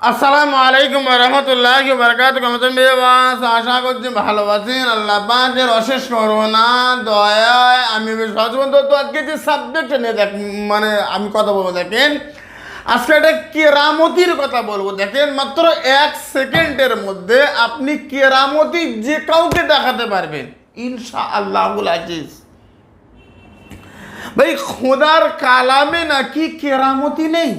আসসালামু আলাইকুম রহমতুল্লাহ বরকাত আশা করছি ভালো আছেন। আল্লাহ পাকের অশেষ করোনা দয়ায় আমি বেশ তো আজকে যে সাবজেক্ট নিয়ে দেখ মানে আমি কথা বলব, দেখেন। আজকে একটা কেরামতির কথা বলব, দেখেন। মাত্র এক সেকেন্ডের মধ্যে আপনি কেরামতি যে কাউকে দেখাতে পারবেন ইনশা আল্লাহুল আজিজ। ভাই, খোদার কালামে নাকি কেরামতি নেই?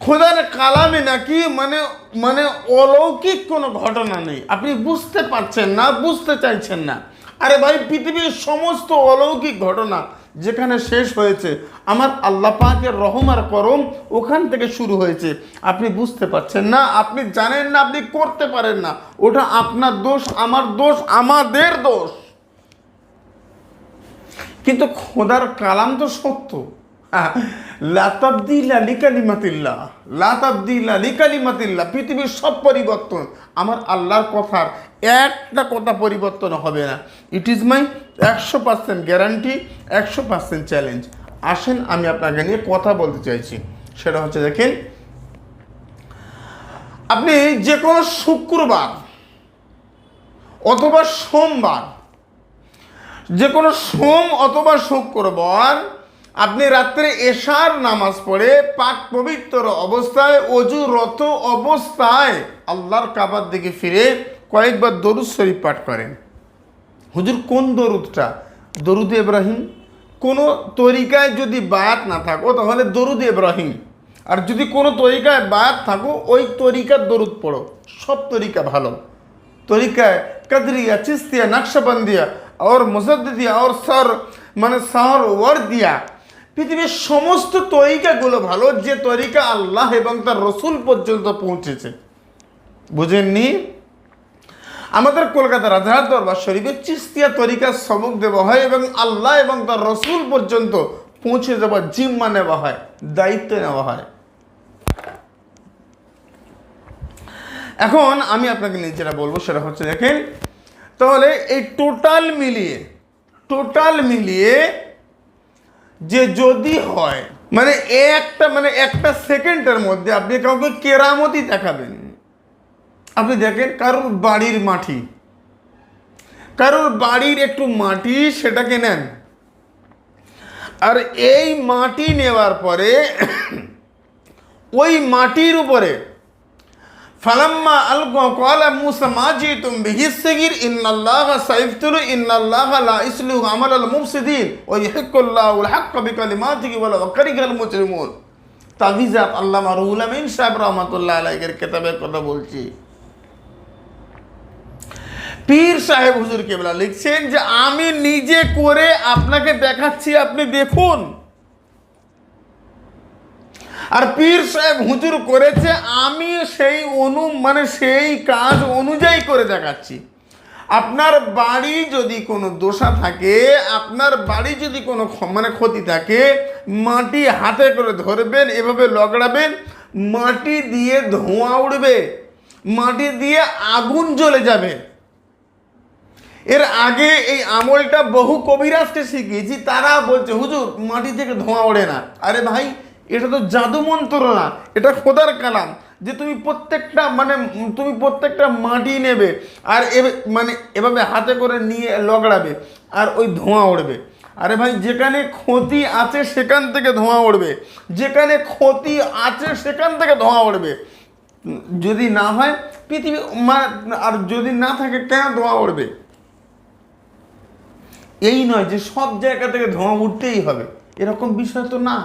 খোদার কালামে নাকি মানে মানে অলৌকিক কোনো ঘটনা নেই। আপনি বুঝতে পারছেন না, বুঝতে চাইছেন না। আরে ভাই, পৃথিবীর সমস্ত অলৌকিক ঘটনা যেখানে শেষ হয়েছে, আমার আল্লাহ রহম আর করম ওখান থেকে শুরু হয়েছে। আপনি বুঝতে পারছেন না, আপনি জানেন না, আপনি করতে পারেন না। ওটা আপনার দোষ, আমার দোষ, আমাদের দোষ। কিন্তু খোদার কালাম তো সত্য। লাতাবদিল আলী কালিমাতিল্লাহ লাতাবদিল আলী কালিমাতিল্লাহ পৃথিবীর সব পরিবর্তন আমার আল্লাহর কথার একটা কথা পরিবর্তন হবে না। ইট ইজ মাই একশো পার্সেন্ট গ্যারান্টি একশো পার্সেন্ট চ্যালেঞ্জ আসেন, আমি আপনাকে নিয়ে কথা বলতে চাইছি। সেটা হচ্ছে, দেখেন, আপনি যে কোনো শুক্রবার অথবা সোমবার যে কোনো সোম অথবা শুক্রবার আপনি রাত্রে এশার নামাজ পড়ে পাক পবিত্র অবস্থায় অজুরত অবস্থায় আল্লাহর কাবার দিকে ফিরে কয়েকবার দরুদ শরীফ পাঠ করেন হুজুর কোন দরুদটা দরুদ ইব্রাহিম কোনো তরিকায় যদি বায়াত না থাকো তাহলে দরুদ ইব্রাহিম আর যদি কোনো তরিকায় বায়াত থাকো ওই তরিকার দরুদ পড়ো সব তরিকা ভালো তরিকায় কদরিয়া চিস্তিয়া নকশবন্দিয়া और মুসদ্দিয়া और সর মানে সর ওয়ার দিয়া পৃথিবীর সমস্ত তরিকাগুলো ভালো, যে তরিকা আল্লাহ এবং তার রসুল পর্যন্ত পৌঁছেছে। বুঝেননি? আমাদের কলকাতা রাজার দরবার শরীফে চিস্তিয়া তরিকার সবক দেওয়া হয় এবং আল্লাহ এবং তার রসুল পর্যন্ত পৌঁছে যাওয়ার জিম্মা নেওয়া হয়, দায়িত্ব নেওয়া হয়। এখন আমি আপনাকে নিয়ে যেটা বলব সেটা হচ্ছে, দেখেন, তাহলে এই টোটাল মিলিয়ে টোটাল মিলিয়ে যে যদি হয় মানে একটা মানে একটা সেকেন্ডের মধ্যে আপনি কাউকে কেরামতি দেখাবেন। আপনি দেখেন কারোর বাড়ির মাটি। কারোর বাড়ির একটু মাটি সেটাকে নেন। আর এই মাটি নেওয়ার পরে, ওই মাটির উপরে ফালাম্মা আলগো কলা মুসা মাজি তুম বিহিসগির ইন্নাল্লাহ সাইফতুলু, ইন্নাল্লাহ লা ইসলুহু আমাল আল মুফসিদিন, ওয়া ইয়াহকুল্লাহু আল হাক্ক বিকালিমাতিহি ওয়া লাউ কারিহাল মুজরিমুন। তাবিজাত আল্লামা রুহুল আমিন সাহেব রহমাতুল্লাহ আলাইহির কিতাবের কথা বলছি। পীর সাহেব হুজুর কেবলা লিখছেন যে, আমি নিজে করে আপনাকে দেখাচ্ছি, আপনি দেখুন। আর পীর সাহেব হুজুর করেছে, আমি সেই অনু মানে সেই কাজ অনুযায়ী করে দেখাচ্ছি। আপনার বাড়ি যদি কোনো দোষা থাকে, আপনার বাড়ি যদি কোনো মানে ক্ষতি থাকে, মাটি হাতে করে ধরবেন, এভাবে লগড়াবেন মাটি দিয়ে ধোঁয়া উঠবে মাটি দিয়ে আগুন জ্বলে যাবে। এর আগে এই আমলটা বহু কবিরাজকে শিখিয়েছি, তারা বলছে, হুজুর, মাটি থেকে ধোঁয়া ওড়ে না। আরে ভাই এটা তো জাদু মন্ত্র না, এটা খোদার কালাম যে তুমি প্রত্যেকটা মানে তুমি প্রত্যেকটা মাটি নেবে আর এ মানে এভাবে হাতে করে নিয়ে লগড়াবে আর ওই ধোঁয়া উড়বে। আরে ভাই, যেখানে ক্ষতি আছে সেখান থেকে ধোঁয়া উড়বে। যেখানে ক্ষতি আছে সেখান থেকে ধোঁয়া উড়বে। যদি না হয়, পৃথিবী আর যদি না থাকে কেন ধোঁয়া উড়বে? এই নয় যে সব জায়গা থেকে ধোঁয়া উঠতেই হবে। এরকম বিষয় তো না।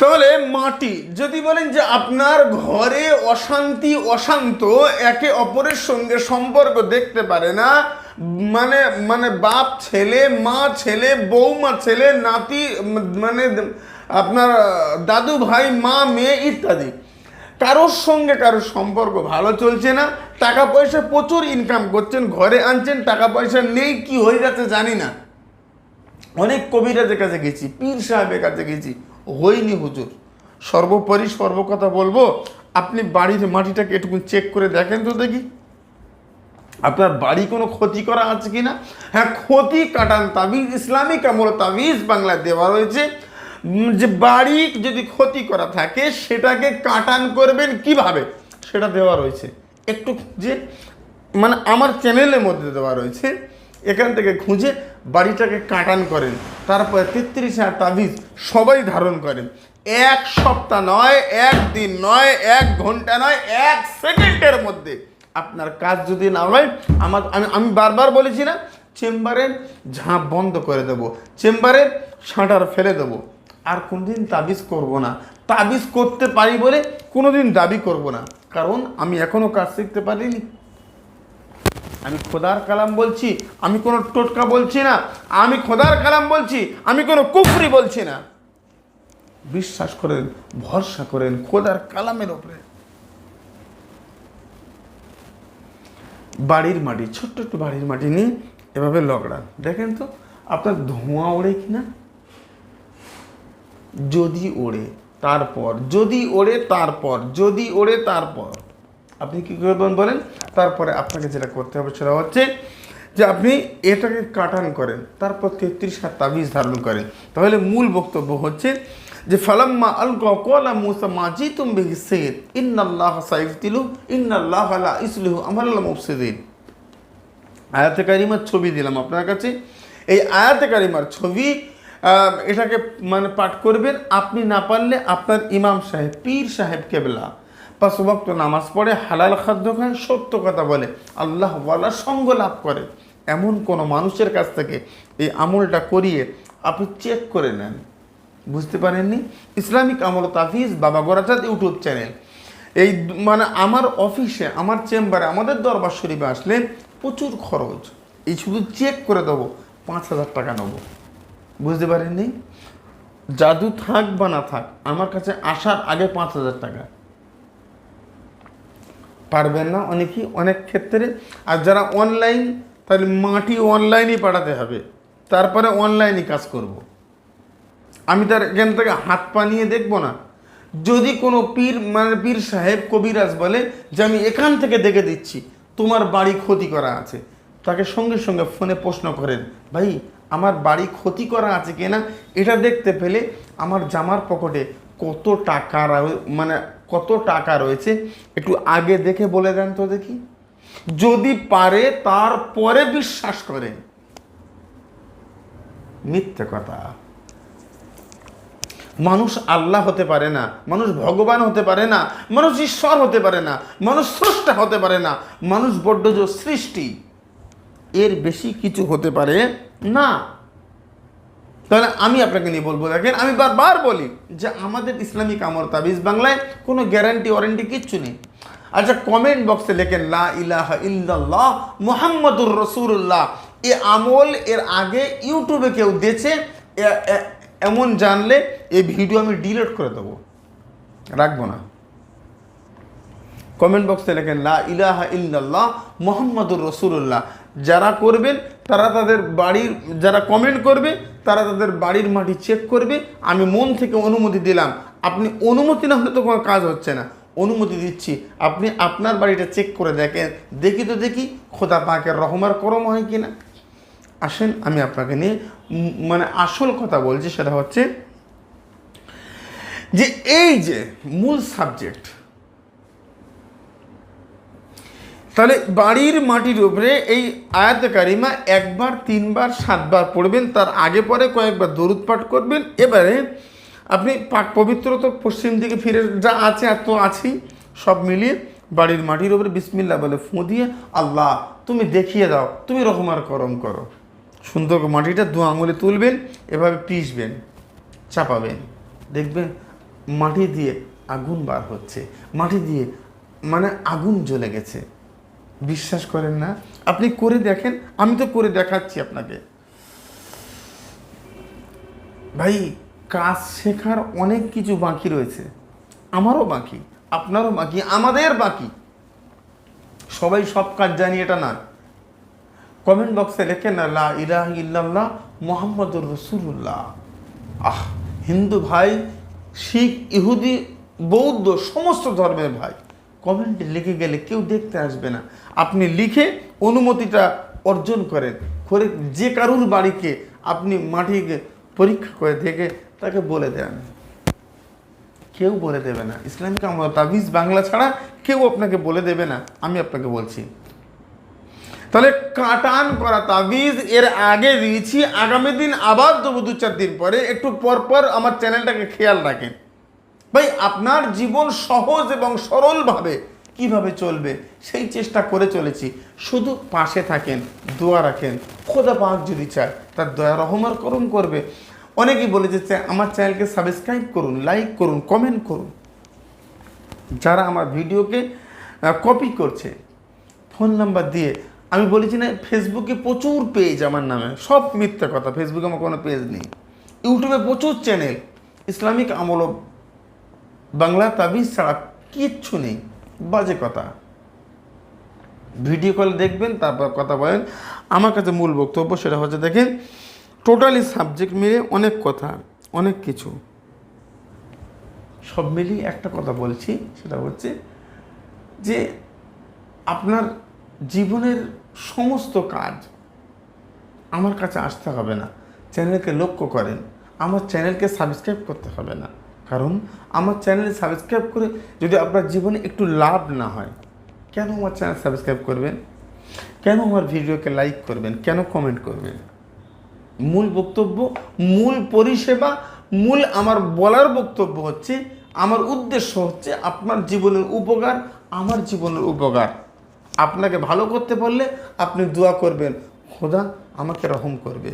তাহলে মাটি, যদি বলেন যে আপনার ঘরে অশান্তি অশান্ত, একে অপরের সঙ্গে সম্পর্ক দেখতে পারে না মানে মানে বাপ ছেলে, মা ছেলে, বৌমা ছেলে, নাতি মানে আপনার দাদু ভাই, মা, মেয়ে ইত্যাদি। কারোর সঙ্গে কারোর সম্পর্ক ভালো চলছে না, টাকা পয়সা প্রচুর ইনকাম করছেন, ঘরে আনছেন, টাকা পয়সা নেই, কি হয়ে যাচ্ছে জানি না। অনেক কবিরাজের কাছে গেছি, পীর সাহেবের কাছে গেছি হয়নি হুজুর। সর্বোপরি সর্বকথা বলব, আপনি বাড়ির মাটিটাকে একটু চেক করে দেখেন তো দেখি। আপনার বাড়ি কোনো ক্ষতি করা আছে কি না হ্যাঁ ক্ষতি কাটান তাবিজ, ইসলামিক আমল তাবিজ বাংলায় দেওয়া রয়েছে। যে বাড়ি যদি ক্ষতি করা থাকে, সেটাকে কাটান করবেন কীভাবে? সেটা দেওয়া রয়েছে। একটু যে মানে আমার চ্যানেলের মধ্যে দেওয়া রয়েছে। এখান থেকে খুঁজে বাড়িটাকে কাটান করেন। তারপরে তেত্রিশ হাজার তাবিজ সবাই ধারণ করেন। এক সপ্তাহ নয়, এক দিন নয়, এক ঘণ্টা নয়, এক সেকেন্ডের মধ্যে আপনার কাজ যদি না হয়, আমার আমি আমি বারবার বলেছি না, চেম্বারের ঝাঁপ বন্ধ করে দেব, চেম্বারের শাটার ফেলে দেব। আর কোনোদিন তাবিজ করব না। তাবিজ করতে পারি বলে কোনোদিন দাবি করব না। কারণ আমি এখনও কাজ শিখতে পারিনি। আমি খোদার কালাম বলছি, আমি কোনো টোটকা বলছি না। আমি খোদার কালাম বলছি, আমি কোনো কুফরি বলছি না। বিশ্বাস করেন, ভরসা করেন, খোদার কালামের ওপরে বাড়ির মাটি, ছোট্ট একটু বাড়ির মাটি নিয়ে এভাবে লগড়ান দেখেন তো, আপনার ধোঁয়া ওড়ে কি না? যদি ওড়ে, তারপর, যদি ওড়ে, তারপর, যদি ওড়ে, তারপর। আপনি কী করবেন বলেন তারপরে আপনাকে যেটা করতে হবে সেটা হচ্ছে যে আপনি এটাকে কাটান করেন, তারপর তেত্রিশ হাত তাবিজ ধারণ করেন। তাহলে মূল বক্তব্য হচ্ছে যে, ফালাম্মা আল কলা মুসা মাজি তুম বিহিসেদ ইন্নাল্লাহ সাইফতিলু, ইন্নাল্লাহ আলা ইসলিহু আমার মুফসিদিন। আয়াতে কারিমার ছবি দিলাম আপনার কাছে। এই আয়াতে কারিমার ছবি এটাকে মানে পাঠ করবেন। আপনি না পারলে আপনার ইমাম সাহেব, পীর সাহেব কেবলা পাঁচ ওয়াক্ত নামাজ পড়ে হালাল খাদ্য খায়, সত্য কথা বলে। আল্লাহ ওয়ালা সঙ্গ লাভ করে। এমন কোনো মানুষের কাছ থেকে এই আমলটা করিয়ে আপনি চেক করে নেন। বুঝতে পারেননি? ইসলামিক আমল তাফিজ বাবা গোরাচাঁদ ইউটিউব চ্যানেল। এই মানে আমার অফিসে, আমার চেম্বারে, আমাদের দরবার শরীফে আসলে প্রচুর খরচ। এই শুধু চেক করে দেবো, পাঁচ হাজার টাকা নেব। বুঝতে পারেননি? জাদু থাক বা না থাক, আমার কাছে আসার আগে পাঁচ হাজার টাকা। পারবেন না অনেকেই অনেক ক্ষেত্রে, আর যারা অনলাইন তাহলে মাটি অনলাইনই পাঠাতে হবে। তারপরে অনলাইনই কাজ করব। আমি তার এখান থেকে হাত পা নিয়ে দেখব না। যদি কোনো পীর মানে পীর সাহেব কবিরাজ বলে যে আমি এখান থেকে দেখে দিচ্ছি, তোমার বাড়ি ক্ষতি করা আছে, তাকে সঙ্গে সঙ্গে ফোনে প্রশ্ন করেন, ভাই, আমার বাড়ি ক্ষতি করা আছে কিনা? এটা দেখতে পেলে আমার জামার পকেটে কত টাকা মানে কত টাকা রয়েছে? একটু আগে দেখে বলে দেন তো দেখি। যদি পারে, তারপরে বিশ্বাস করে। মিথ্যে কথা। মানুষ আল্লাহ হতে পারে না, মানুষ ভগবান হতে পারে না, মানুষ ঈশ্বর হতে পারে না, মানুষ স্রষ্টা হতে পারে না, মানুষ বড্ড সৃষ্টি। এর বেশি কিছু হতে পারে না। তাহলে আমি আপনাকে নিয়ে বলব দেখেন, আমি বারবার বলি যে আমাদের ইসলামিক আমর তাবিজ বাংলায় কোনো গ্যারান্টি ওয়ারেন্টি কিচ্ছু নেই। আচ্ছা কমেন্ট বক্সে লেখেন, লা ইলাহা ইল্লাল্লাহ মুহাম্মাদুর রসুল্লাহ এ আমল এর আগে ইউটিউবে কেউ দিয়েছে এমন জানলে এই ভিডিও আমি ডিলিট করে দেবো। রাখব না। কমেন্ট বক্সে লেখেন, লা ইলাহা ইল্লাল্লাহ মোহাম্মদুর রসুল্লাহ যারা করবেন, তারা তাদের বাড়ির, যারা কমেন্ট করবে তারা তাদের বাড়ির মাটি চেক করবে, আমি মন থেকে অনুমতি দিলাম। আপনি অনুমতি না হলে তো কোনো কাজ হচ্ছে না। অনুমতি দিচ্ছি। আপনি আপনার বাড়িটা চেক করে দেখেন। দেখি তো দেখি খোদা পাকের রহমার করম হয় কি না আসেন, আমি আপনাকে নিয়ে মানে আসল কথা বলছি, সেটা হচ্ছে যে এই যে মূল সাবজেক্ট তাহলে বাড়ির মাটির উপরে এই আয়াত কারিমা একবার, তিনবার, সাতবার পড়বেন, তার আগে পরে কয়েকবার দরুদ পাঠ করবেন। এবারে আপনি পাক পবিত্র তো পশ্চিম দিকে ফিরে যা আছে আর তো আছেই, সব মিলিয়ে বাড়ির মাটির উপরে বিসমিল্লা বলে ফুঁ দিয়ে আল্লাহ, তুমি দেখিয়ে দাও, তুমি রহমার করম করো। সুন্দর মাটিটা দু আঙুলে তুলবেন, এভাবে পিষবেন, চাপাবেন। দেখবেন মাটি দিয়ে আগুন বার হচ্ছে, মাটি দিয়ে মানে আগুন জ্বলে গেছে। বিশ্বাস করেন না। আপনি করে দেখেন, আমি তো করে দেখাচ্ছি আপনাকে। ভাই, কাজ শেখার অনেক কিছু বাকি রয়েছে। আমারও বাকি, আপনারও বাকি, আমাদের বাকি। সবাই সব কাজ জানি, এটা না। কমেন্ট বক্সে লেখেন না, লা ইলাহ ইল্লাল্লাহ মোহাম্মদুর রসুল্লাহ আহ, হিন্দু ভাই, শিখ, ইহুদি, বৌদ্ধ, সমস্ত ধর্মের ভাই। কমেন্টে লিখে গেলে কেউ দেখতে আসবে না। আপনি লিখে অনুমতিটা অর্জন করেন। করে যে কারুর বাড়িকে আপনি মাটি পরীক্ষা করে দেখে তাকে বলে দেন। কেউ বলে দেবে না। ইসলামিক আমল তাবিজ বাংলা ছাড়া কেউ আপনাকে বলে দেবে না। আমি আপনাকে বলছি। তাহলে কাটান করা তাবিজ এর আগে দিয়েছি। আগামী দিন আবার দেবো দু চার দিন পরে একটু পর পর আমার চ্যানেলটাকে খেয়াল রাখেন। ভাই, আপনার জীবন সহজ এবং সরলভাবে কীভাবে চলবে, সেই চেষ্টা করে চলেছি। শুধু পাশে থাকেন, দোয়া রাখেন, খোদা পাক যদি চায়, তার দয়া রহমার করুন করবে। অনেকেই বলে যে আমার চ্যানেলকে সাবস্ক্রাইব করুন লাইক করুন কমেন্ট করুন। যারা আমার ভিডিওকে কপি করছে ফোন নাম্বার দিয়ে, আমি বলেছি না ফেসবুকে প্রচুর পেজ আমার নামে, সব মিথ্যা কথা ফেসবুকে আমার কোনো পেজ নেই। ইউটিউবে প্রচুর চ্যানেল ইসলামিক আমল ও বাংলা তাবিজ ছাড়া কিচ্ছু নেই। বাজে কথা। ভিডিও কল দেখবেন, তারপর কথা বলেন। আমার কাছে মূল বক্তব্য সেটা হচ্ছে, দেখেন, টোটালি সাবজেক্ট মিলে অনেক কথা, অনেক কিছু। সব মিলিয়ে একটা কথা বলছি, সেটা হচ্ছে যে আপনার জীবনের সমস্ত কাজ আমার কাছে আসতে হবে না। চ্যানেলকে লক্ষ্য করেন। আমার চ্যানেলকে সাবস্ক্রাইব করতে হবে না। কারণ আমার চ্যানেল সাবস্ক্রাইব করে যদি আপনার জীবনে একটু লাভ না হয়, কেন আমার চ্যানেল সাবস্ক্রাইব করবেন? কেন আমার ভিডিওকে লাইক করবেন? কেন কমেন্ট করবেন? মূল বক্তব্য, মূল পরিষেবা, মূল আমার বলার বক্তব্য হচ্ছে, আমার উদ্দেশ্য হচ্ছে আপনার জীবনের উপকার, আমার জীবনের উপকার। আপনাকে ভালো করতে পারলে আপনি দোয়া করবেন। খোদা আমাকে রহম করবে।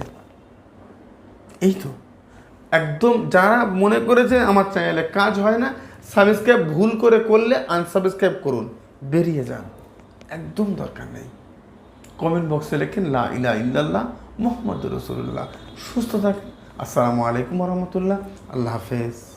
এই তো। একদম যারা মনে করেছে আমার চ্যানেলে কাজ হয় না সাবস্ক্রাইব ভুল করে করলে আনসাবস্ক্রাইব করুন। বেরিয়ে যান। একদম দরকার নেই। কমেন্ট বক্সে লেখেন, লা ইলা ইল্লাল্লাহ মোহাম্মদ রসুল্লাহ সুস্থ থাকেন। আসসালামু আলাইকুম রহমতুল্লাহ। আল্লাহ হাফেজ।